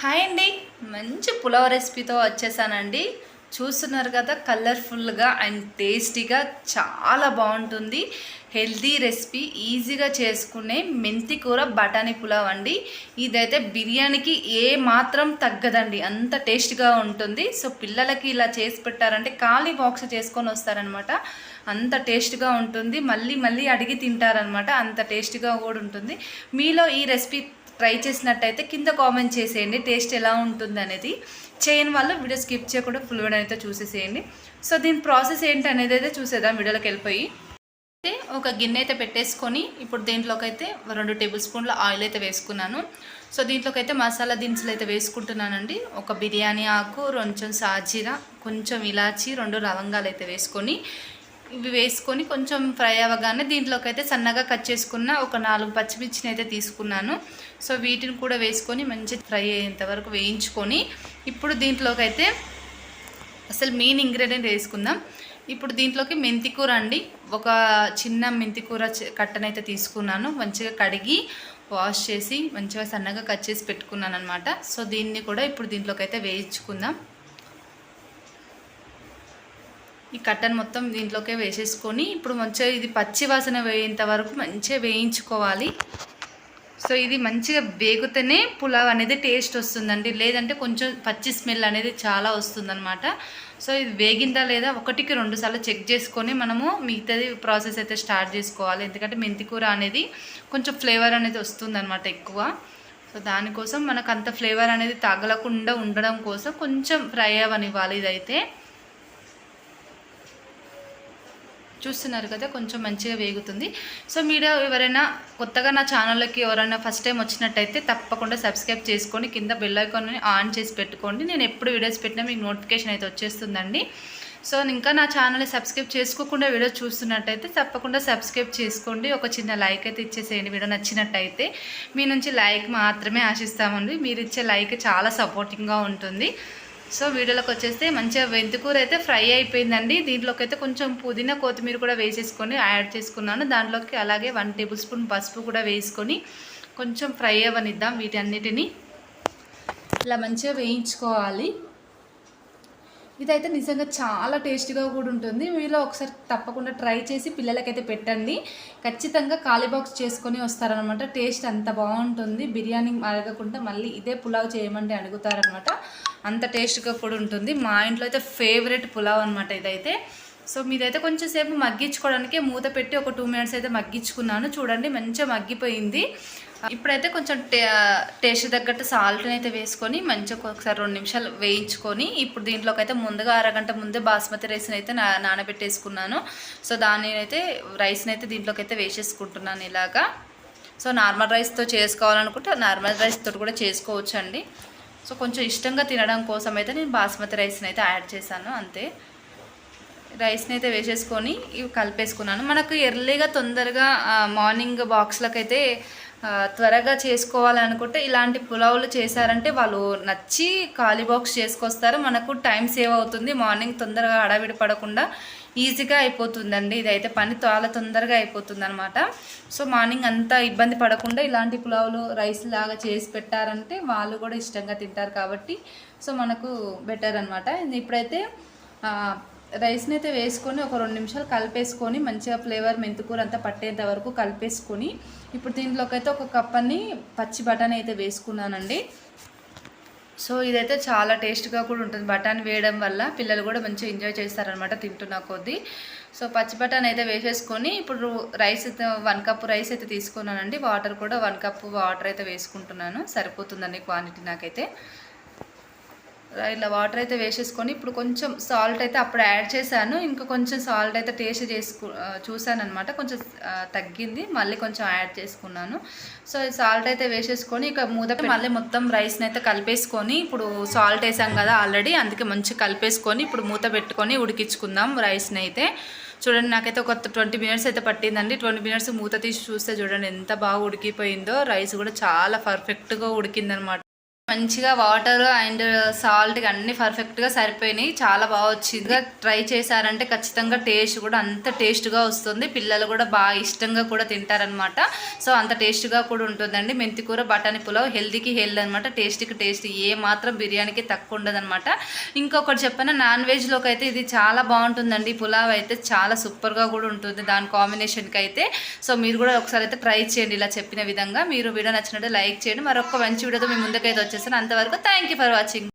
Hi అండి. మంచి పులావ్ రెసిపీతో వచ్చేసానండి. చూస్తున్నారు కదా కలర్ఫుల్గా అండ్ టేస్టీగా చాలా బాగుంటుంది. హెల్దీ రెసిపీ ఈజీగా చేసుకునే మెంతి కూర బఠానీ పులావ్ అండి. ఇదైతే బిర్యానీకి ఏ మాత్రం తగ్గదండి. అంత టేస్ట్గా ఉంటుంది. సో పిల్లలకి ఇలా చేసి పెట్టారంటే ఖాళీ బాక్స్ చేసుకొని వస్తారనమాట. అంత టేస్ట్గా ఉంటుంది. మళ్ళీ మళ్ళీ అడిగి తింటారనమాట. అంత టేస్ట్గా కూడా ఉంటుంది. మీలో ఈ రెసిపీ ట్రై చేసినట్టయితే కింద కామెంట్ చేసేయండి టేస్ట్ ఎలా ఉంటుంది అనేది చేయని వాళ్ళు వీడియో స్కిప్ చేయకుండా ఫుల్ వీడియో అయితే చూసేసేయండి. సో దీని ప్రాసెస్ ఏంటి అనేది అయితే చూసేద్దాం వీడియోలోకి వెళ్ళిపోయి. అయితే ఒక గిన్నె అయితే పెట్టేసుకొని ఇప్పుడు దీంట్లోకి అయితే రెండు టేబుల్ స్పూన్ల ఆయిల్ అయితే వేసుకున్నాను. సో దీంట్లోకి అయితే మసాలా దినుసులు అయితే వేసుకుంటున్నానండి. ఒక బిర్యానీ ఆకు కొంచెం సాజీరా కొంచెం ఇలాచి రెండు లవంగాలు అయితే వేసుకొని ఇవి వేసుకొని కొంచెం ఫ్రై అవ్వగానే దీంట్లోకి అయితే సన్నగా కట్ చేసుకున్న ఒక నాలుగు పచ్చిమిర్చిని అయితే తీసుకున్నాను. సో వీటిని కూడా వేసుకొని మంచి ఫ్రై అయ్యేంత వరకు వేయించుకొని ఇప్పుడు దీంట్లోకి అయితే అసలు మెయిన్ ఇంగ్రీడియంట్ వేసుకుందాం. ఇప్పుడు దీంట్లోకి మెంతికూర అండి. ఒక చిన్న మెంతికూర కట్టనైతే తీసుకున్నాను. మంచిగా కడిగి వాష్ చేసి మంచిగా సన్నగా కట్ చేసి పెట్టుకున్నాను అనమాట సో దీన్ని కూడా ఇప్పుడు దీంట్లోకి అయితే వేయించుకుందాం. ఈ కట్టను మొత్తం దీంట్లోకే వేసేసుకొని ఇప్పుడు మంచిగా ఇది పచ్చి వాసన వేయేంత వరకు మంచిగా వేయించుకోవాలి. సో ఇది మంచిగా వేగితేనే పులావ్ అనేది టేస్ట్ వస్తుందండి. లేదంటే కొంచెం పచ్చి స్మెల్ అనేది చాలా వస్తుందన్నమాట. సో ఇది వేగిందా లేదా ఒకటికి రెండు సార్లు చెక్ చేసుకొని మనము మిగతాది ప్రాసెస్ అయితే స్టార్ట్ చేసుకోవాలి. ఎందుకంటే మెంతికూర అనేది కొంచెం ఫ్లేవర్ అనేది వస్తుందన్నమాట ఎక్కువ. సో దానికోసం మనకు అంత ఫ్లేవర్ అనేది తగలకుండా ఉండడం కోసం కొంచెం ఫ్రై అవ్వనివ్వాలి ఇదైతే. చూస్తున్నారు కదా కొంచెం మంచిగా వేగుతుంది. సో మీరు ఎవరైనా కొత్తగా నా ఛానల్లోకి ఎవరైనా ఫస్ట్ టైం వచ్చినట్టయితే తప్పకుండా సబ్స్క్రైబ్ చేసుకొని కింద బెల్ ఐకాన్ని ఆన్ చేసి పెట్టుకోండి. నేను ఎప్పుడు వీడియోస్ పెట్టినా మీకు నోటిఫికేషన్ అయితే వచ్చేస్తుందండి. సో ఇంకా నా ఛానల్ని సబ్స్క్రైబ్ చేసుకోకుండా వీడియో చూస్తున్నట్టయితే తప్పకుండా సబ్స్క్రైబ్ చేసుకోండి. ఒక చిన్న లైక్ అయితే ఇచ్చేసేయండి వీడియో నచ్చినట్టయితే. మీ నుంచి లైక్ మాత్రమే ఆశిస్తామండి. మీరు ఇచ్చే లైక్ చాలా సపోర్టింగ్గా ఉంటుంది. సో వీడియోలోకి వచ్చేస్తే మంచిగా వెంతుకూర అయితే ఫ్రై అయిపోయిందండి. దీంట్లోకి అయితే కొంచెం పుదీనా కొత్తిమీర కూడా వేసేసుకొని యాడ్ చేసుకున్నాను. దాంట్లోకి అలాగే వన్ టేబుల్ స్పూన్ పసుపు కూడా వేసుకొని కొంచెం ఫ్రై అవ్వనిద్దాం వీటన్నిటిని. ఇలా మంచిగా వేయించుకోవాలి. ఇదైతే నిజంగా చాలా టేస్టీగా కూడా ఉంటుంది. మీలో ఒకసారి తప్పకుండా ట్రై చేసి పిల్లలకైతే పెట్టండి. ఖచ్చితంగా ఖాళీ బాక్స్ చేసుకొని వస్తారనమాట టేస్ట్ అంత బాగుంటుంది. బిర్యానీ అడగకుండా మళ్ళీ ఇదే పులావ్ చేయమండి అడుగుతారనమాట అంత టేస్ట్గా కూడా ఉంటుంది. మా ఇంట్లో అయితే ఫేవరెట్ పులావ్ అనమాట ఇదైతే. సో మీదైతే కొంచెం సేపు మగ్గించుకోవడానికి మూత పెట్టి ఒక టూ మినిట్స్ అయితే మగ్గించుకున్నాను. చూడండి మంచిగా మగ్గిపోయింది. ఇప్పుడైతే కొంచెం టే టేస్ట్ తగ్గట్టు సాల్ట్ని అయితే వేసుకొని మంచిగా ఒకసారి రెండు నిమిషాలు వేయించుకొని ఇప్పుడు దీంట్లోకి అయితే ముందుగా అరగంట ముందే బాస్మతి రైస్ని అయితే నా నానబెట్టేసుకున్నాను. సో దాన్ని అయితే రైస్ని అయితే దీంట్లోకి అయితే వేసేసుకుంటున్నాను ఇలాగా. సో నార్మల్ రైస్తో చేసుకోవాలనుకుంటే నార్మల్ రైస్తో కూడా చేసుకోవచ్చు అండి సో కొంచెం ఇష్టంగా తినడం కోసం అయితే నేను బాస్మతి రైస్ని అయితే యాడ్ చేశాను అంతే. రైస్ని అయితే వేసేసుకొని ఇవి కలిపేసుకున్నాను. మనకు ఎర్లీగా తొందరగా మార్నింగ్ బాక్స్లకైతే త్వరగా చేసుకోవాలనుకుంటే ఇలాంటి పులావులు చేశారంటే వాళ్ళు నచ్చి ఖాళీ బాక్స్ చేసుకొస్తారు. మనకు టైం సేవ్ అవుతుంది. మార్నింగ్ తొందరగా అడవిడి పడకుండా ఈజీగా అయిపోతుందండి. ఇదైతే పని చాలా తొందరగా అయిపోతుంది అనమాట సో మార్నింగ్ అంతా ఇబ్బంది పడకుండా ఇలాంటి పులావులు రైస్ లాగా చేసి పెట్టారంటే వాళ్ళు కూడా ఇష్టంగా తింటారు కాబట్టి సో మనకు బెటర్ అనమాట ఇప్పుడైతే రైస్ని అయితే వేసుకొని ఒక రెండు నిమిషాలు కలిపేసుకొని మంచిగా ఫ్లేవర్ మెంతుకూర అంతా పట్టేంత వరకు కలిపేసుకొని ఇప్పుడు దీంట్లోకి అయితే ఒక కప్పని పచ్చి బఠానీ అయితే వేసుకున్నానండి. సో ఇదైతే చాలా టేస్ట్గా కూడా ఉంటుంది. బఠానీ వేయడం వల్ల పిల్లలు కూడా మంచిగా ఎంజాయ్ చేస్తారనమాట తింటున్న కొద్దీ. సో పచ్చి బఠానీ అయితే వేసేసుకొని ఇప్పుడు రైస్ అయితే వన్ కప్ రైస్ అయితే తీసుకున్నానండి. వాటర్ కూడా వన్ కప్ వాటర్ అయితే వేసుకుంటున్నాను. సరిపోతుందండి క్వాంటిటీ నాకైతే. ఇలా వాటర్ అయితే వేసేసుకొని ఇప్పుడు కొంచెం సాల్ట్ అయితే అప్పుడు యాడ్ చేశాను. ఇంకా కొంచెం సాల్ట్ అయితే టేస్ట్ చేసుకు చూశాను అనమాట కొంచెం తగ్గింది. మళ్ళీ కొంచెం యాడ్ చేసుకున్నాను. సో సాల్ట్ అయితే వేసేసుకొని ఇక మూత మళ్ళీ మొత్తం రైస్ని అయితే కలిపేసుకొని ఇప్పుడు సాల్ట్ వేసాం కదా ఆల్రెడీ అందుకే మంచిగా కలిపేసుకొని ఇప్పుడు మూత పెట్టుకొని ఉడికించుకుందాం రైస్ని అయితే. చూడండి నాకైతే ఒక ట్వంటీ మినిట్స్ అయితే పట్టిందండి. ట్వంటీ మినిట్స్ మూత తీసి చూస్తే చూడండి ఎంత బాగా ఉడికిపోయిందో. రైస్ కూడా చాలా పర్ఫెక్ట్గా ఉడికిందనమాట మంచిగా వాటర్ అండ్ సాల్ట్ అన్ని పర్ఫెక్ట్గా సరిపోయినాయి. చాలా బాగా వచ్చింది. ట్రై చేశారంటే ఖచ్చితంగా టేస్ట్ కూడా అంత టేస్ట్గా వస్తుంది. పిల్లలు కూడా బాగా ఇష్టంగా కూడా తింటారనమాట సో అంత టేస్ట్గా కూడా ఉంటుందండి. మెంతికూర బఠానీ పులావ్ హెల్దీకి హెల్త్ అనమాట టేస్ట్కి టేస్ట్ ఏ మాత్రం బిర్యానీకి తక్కువ ఉండదనమాట ఇంకొకటి చెప్పిన నాన్ వెజ్లోకి అయితే ఇది చాలా బాగుంటుందండి. పులావ్ అయితే చాలా సూపర్గా కూడా ఉంటుంది దాని కాంబినేషన్కి అయితే. సో మీరు కూడా ఒకసారి అయితే ట్రై చేయండి ఇలా చెప్పిన విధంగా. మీరు వీడియో నచ్చినట్టు లైక్ చేయండి. మరొక మంచి వీడియోతో మీ ముందుకైతే వచ్చేసాను అంతవరకు థ్యాంక్ యూ ఫర్ వాచింగ్.